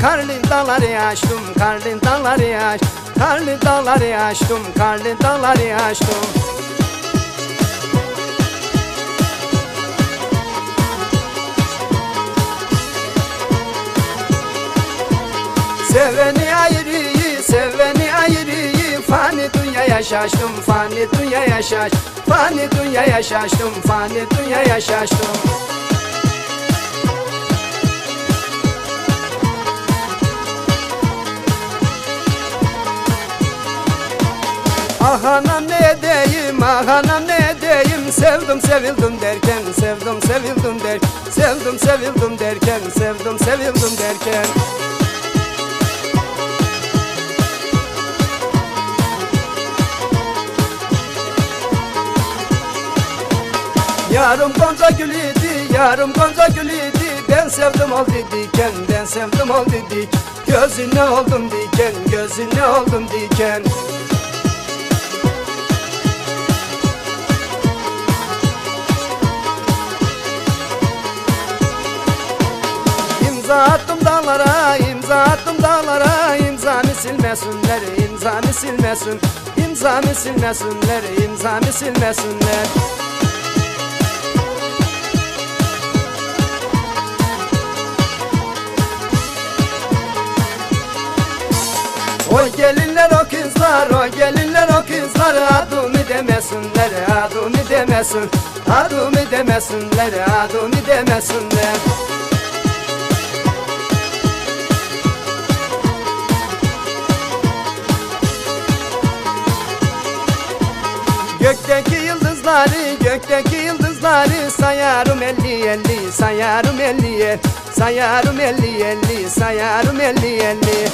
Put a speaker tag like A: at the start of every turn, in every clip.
A: karlı dağları aştım karlı dağları aş Karlı dağları aştım karlı dağları aştım Seveni ayrıyı, seveni ayrıyı Fani dünyaya şaştım, fani dünyaya şaş Fani dünyaya şaştım, fani dünyaya şaştım. Ah anam ne diyeyim, ah anam ne diyeyim Sevdim sevildim derken, sevdim sevildim der Sevdim sevildim derken, sevdim sevildim derken. Yarım gonca gülüydü, yarım gonca gülüydü Ben sevdim ol diken, ben sevdim ol dik Gözüne oldum diken, gözüne oldum diken İmza attım dağlara, imza attım dağlara. İmzamı silmesinler, imzamı silmesin? İmzamı silmesinler, imzamı silmesinler O gelinler o kızlar, o gelinler o kızlar. Adımı demesinler, adımı demesin? Adımı demesinler, adımı demesinler Gökteki yıldızları, gökteki yıldızları sayarım elli elli, sayarım elli el, sayarım elli elli, sayarım elli elli.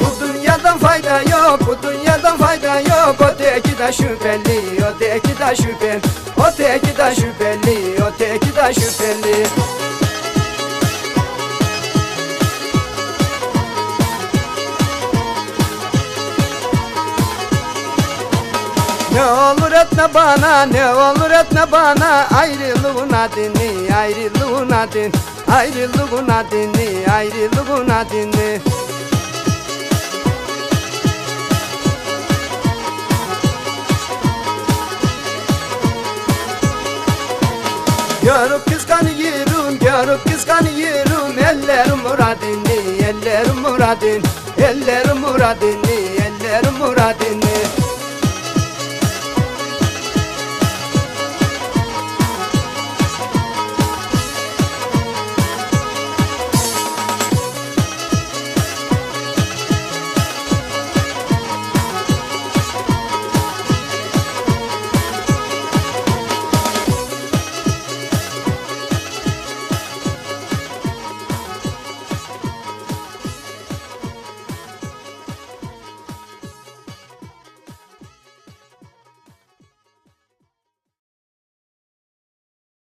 A: Bu dünyadan fayda yok, bu dünyadan fayda yok Öteki de şüpheli, öteki de şüpheli Öteki de şüpheli, öteki de şüpheli Ne olur etme bana, ne olur etme bana. Ayrılığın adını, ayrılığın adını. Ayrılığın adını, ayrılığın adını. Görüp kıskanıyorum, görüp kıskanıyorum Ellerim muradini, ellerim muradini Ellerim muradini, ellerim muradini